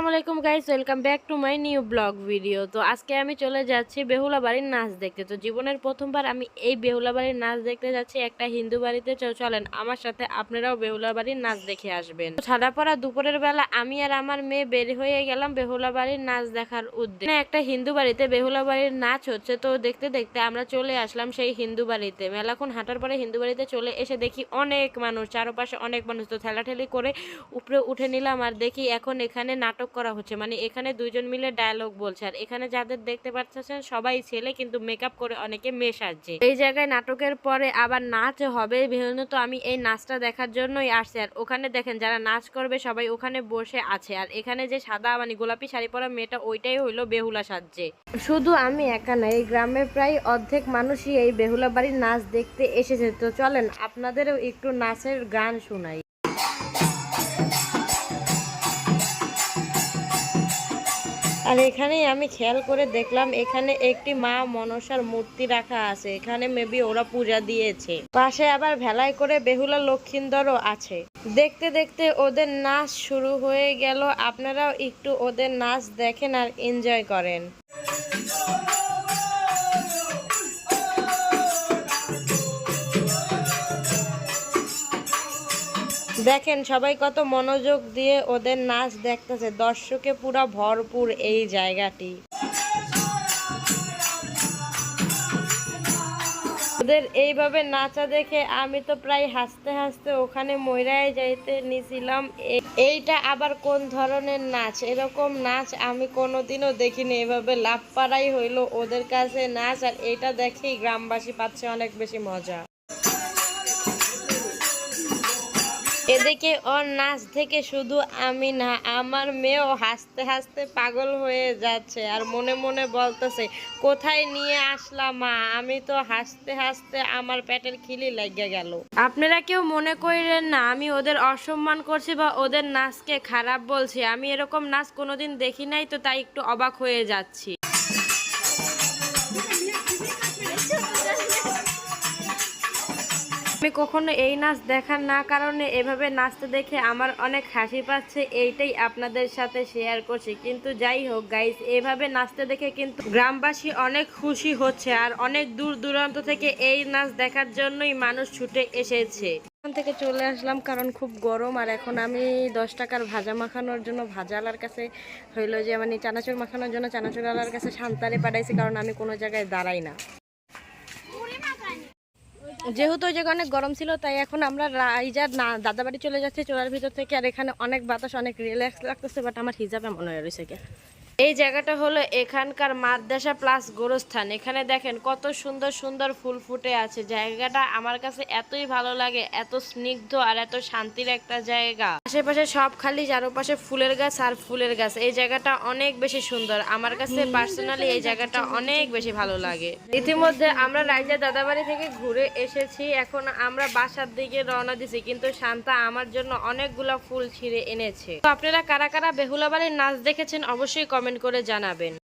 আসসালামু আলাইকুম guys welcome back to my new blog video তো আজকে আমি চলে যাচ্ছি বেহুলা বাড়ির নাচ দেখতে। তো জীবনের প্রথমবার আমি এই বেহুলা বাড়ির নাচ দেখতে যাচ্ছি, একটা হিন্দু বাড়িতে। চলেন, আমার সাথে আপনারাও বেহুলা বাড়ির নাচ দেখে আসবেন। ছাড়া পড়া দুপুরের বেলা আমি আর আমার মেয়ে বের হয়ে গেলাম বেহুলা বাড়ির নাচ দেখার উদ্দেশ্যে একটা হিন্দু বাড়িতে বেহুলা বাড়ির নাচ হচ্ছে। তো দেখতে দেখতে আমরা চলে আসলাম সেই হিন্দু বাড়িতে। মেলাক্ষণ হাঁটার পরে হিন্দু বাড়িতে চলে এসে দেখি অনেক মানুষ, চারপাশে অনেক মানুষ। তো ঠেলাঠেলি করে উপরে উঠে নিলাম আর দেখি এখন এখানে নাটক করা হচ্ছে। মানে এখানে দুইজন মিলে ডায়লগ বলছে। আর এখানে যাদের দেখতে পাচ্ছেন সবাই ছেলে, কিন্তু মেকআপ করে অনেকে মেয়ে সাজছে। এই জায়গায় নাটকের পরে আবার নাচ হবে। বিভিন্ন তো আমি এই নাচটা দেখার জন্যই আসছি। আর ওখানে দেখেন, যারা নাচ করবে, সবাই ওখানে বসে আছে। আর এখানে যে সাদা মানে গোলাপি শাড়ি পরা মেয়েটা, ওইটাই হইল বেহুলা সাজছে। শুধু আমি একা না, এই গ্রামের প্রায় অর্ধেক মানুষই এই বেহুলা বাড়ির নাচ দেখতে এসেছে। তো চলেন, আপনাদেরও একটু নাচের গান শোনাই। আর এখানেই আমি খেয়াল করে দেখলাম, এখানে একটি মা মনসার মূর্তি রাখা আছে। এখানে মেবি ওরা পূজা দিয়েছে। পাশে আবার ভেলায় করে বেহুলা লক্ষিন্দরও আছে। দেখতে দেখতে ওদের নাচ শুরু হয়ে গেল। আপনারাও একটু ওদের নাচ দেখেন আর এনজয় করেন। দেখেন সবাই কত মনোযোগ দিয়ে ওদের নাচ দেখতেছে। দর্শকে পুরা ভরপুর এই জায়গাটি। ওদের এইভাবে নাচা দেখে আমি তো প্রায় হাসতে হাসতে ওখানে ময়রায় যাইতে নিছিলাম। এইটা আবার কোন ধরনের নাচ? এরকম নাচ আমি কোনোদিনও দেখিনি। এভাবে লাভ পাড়াই হইল ওদের কাছে নাচ, আর এটা দেখেই গ্রামবাসী পাচ্ছে অনেক বেশি মজা। এদিকে ওর নাচ থেকে শুধু আমি না, আমার মেয়েও হাসতে হাসতে পাগল হয়ে যাচ্ছে আর মনে মনে বলতেছে, কোথায় নিয়ে আসলাম মা? আমি তো হাসতে হাসতে আমার পেটের খিলি লেগে গেল। আপনারা কেউ মনে করেন না, আমি ওদের অসম্মান করছি বা ওদের নাচকে খারাপ বলছি। আমি এরকম নাচ কোনোদিন দেখি নাই তো তাই একটু অবাক হয়ে যাচ্ছি। আমি কখনো এই নাচ দেখার না কারণে এভাবে নাচতে দেখে আমার অনেক হাসি পাচ্ছে, এইটাই আপনাদের সাথে শেয়ার করছি। কিন্তু যাই হোক গাইস এভাবে নাচতে দেখে কিন্তু গ্রামবাসী অনেক খুশি হচ্ছে আর অনেক দূর দূরান্ত থেকে এই নাচ দেখার জন্যই মানুষ ছুটে এসেছে। এখান থেকে চলে আসলাম কারণ খুব গরম আর এখন আমি দশ টাকার ভাজা মাখানোর জন্য, ভাজালার কাছে হইল যে মানে চানাচুর মাখানোর জন্য চানাচুর আলার কাছে শান্তারে পাঠাইছি কারণ আমি কোনো জায়গায় দাঁড়াই না। যেহেতু ওই জায়গায় অনেক গরম ছিল, তাই এখন আমরা রাইজার না দাদা বাড়ি চলে যাচ্ছে চোলার ভিতর থেকে, আর এখানে অনেক বাতাস, অনেক রিল্যাক্স লাগতেছে বাট আমার হিজাবে মনে হয়ে রয়েছে এই জায়গাটা হলো এখানকার মাদ্রাসা প্লাস গোরস্থান। এখানে দেখেন কত সুন্দর সুন্দর ফুল ফুটে আছে। জায়গাটা আমার কাছে এতই ভালো লাগে, এত স্নিগ্ধ আর এত শান্তির একটা জায়গা। আশেপাশে সব খালি, চারপাশে ফুলের গাছ আর ফুলের গাছ। এই জায়গাটা অনেক বেশি সুন্দর। আমার কাছে পার্সোনালি এই জায়গাটা অনেক বেশি ভালো লাগে। ইতিমধ্যে আমরা রাইজা দাদাবাড়ি থেকে ঘুরে এসেছি। এখন আমরা বাসার দিকে রওনা দিছি, কিন্তু শান্তা আমার জন্য অনেকগুলা ফুল ছিঁড়ে এনেছে। তো আপনারা কারা কারা বেহুলা বাড়ির নাচ দেখেছেন, অবশ্যই কমেন্ট করে জানাবেন।